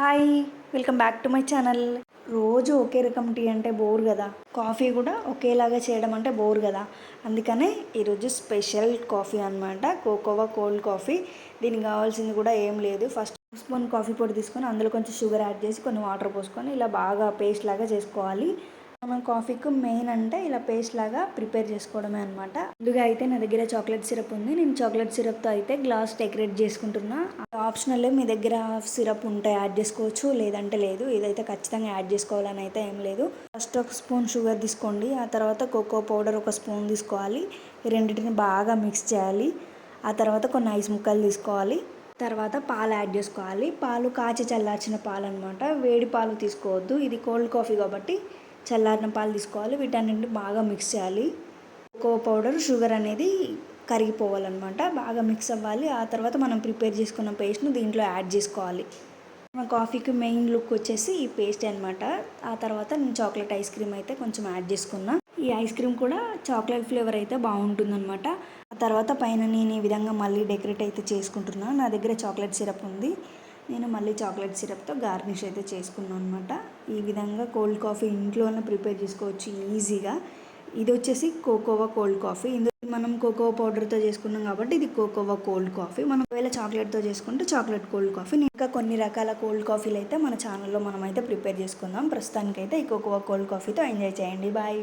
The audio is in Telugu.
Hi welcome back to my channel. రోజు ఒకే రకం టీ అంటే బోర్ కదా. కాఫీ కూడా ఒకేలాగా చేయడం అంటే బోర్ కదా. అందుకనే ఈరోజు స్పెషల్ కాఫీ అనమాట కోకోవా కోల్డ్ కాఫీ. దీనికి కావాల్సింది కూడా ఏం లేదు. ఫస్ట్ స్పూన్ కాఫీ పొడి తీసుకొని అందులో కొంచెం షుగర్ యాడ్ చేసి కొన్ని వాటర్ పోసుకొని ఇలా బాగా పేస్ట్ లాగా చేసుకోవాలి. మనం కాఫీకి మెయిన్ అంటే ఇలా పేస్ట్ లాగా ప్రిపేర్ చేసుకోవడమే అనమాట ముందుగా అయితే నా దగ్గర చాక్లెట్ సిరప్ ఉంది. నేను చాక్లెట్ సిరప్తో అయితే గ్లాస్ డెకరేట్ చేసుకుంటున్నా. ఆప్షనల్ మీ దగ్గర సిరప్ ఉంటే యాడ్ చేసుకోవచ్చు. లేదంటే లేదు. ఇదైతే ఖచ్చితంగా యాడ్ చేసుకోవాలని అయితే ఏం లేదు. ఫస్ట్ ఒక స్పూన్ షుగర్ తీసుకోండి. ఆ తర్వాత కోకో పౌడర్ ఒక స్పూన్ తీసుకోవాలి. ఈ రెండింటిని బాగా మిక్స్ చేయాలి. ఆ తర్వాత కొన్ని ఐస్ ముక్కలు తీసుకోవాలి. తర్వాత పాలు యాడ్ చేసుకోవాలి. పాలు కాచి చల్లార్చిన పాలు అనమాట వేడి పాలు తీసుకోవద్దు. ఇది కోల్డ్ కాఫీ కాబట్టి చల్లారిన పాలు తీసుకోవాలి. వీటన్నింటిని బాగా మిక్స్ చేయాలి. కోకో పౌడర్ షుగర్ అనేది కరిగిపోవాలన్నమాట. బాగా మిక్స్ అవ్వాలి. ఆ తర్వాత మనం ప్రిపేర్ చేసుకున్న పేస్ట్ను దీంట్లో యాడ్ చేసుకోవాలి. మన కాఫీకి మెయిన్ లుక్ వచ్చేసి ఈ పేస్ట్ అనమాట ఆ తర్వాత నేను చాక్లెట్ ఐస్ క్రీమ్ అయితే కొంచెం యాడ్ చేసుకున్నా. ఈ ఐస్ క్రీమ్ కూడా చాక్లెట్ ఫ్లేవర్ అయితే బాగుంటుందన్నమాట. ఆ తర్వాత పైన నేను ఈ విధంగా మళ్ళీ డెకరేట్ అయితే చేసుకుంటున్నాను నా దగ్గర చాక్లెట్ సిరప్ ఉంది. నేను మళ్ళీ చాక్లెట్ సిరప్తో గార్నిష్ అయితే చేసుకున్నాను అనమాట ఈ విధంగా కోల్డ్ కాఫీ ఇంట్లోనే ప్రిపేర్ చేసుకోవచ్చు ఈజీగా. ఇది వచ్చేసి కోకోవా కోల్డ్ కాఫీ. ఇందులో మనం కోకోవా పౌడర్తో చేసుకున్నాం కాబట్టి ఇది కోకోవా కోల్డ్ కాఫీ. మనం ఒకవేళ చాక్లెట్తో చేసుకుంటే చాక్లెట్ కోల్డ్ కాఫీ. ఇంకా కొన్ని రకాల కోల్డ్ కాఫీలు అయితే మన ఛానల్లో మనం అయితే ప్రిపేర్ చేసుకుందాం. ప్రస్తుతానికైతే ఈ కోకోవా కోల్డ్ కాఫీతో ఎంజాయ్ చేయండి. బాయ్.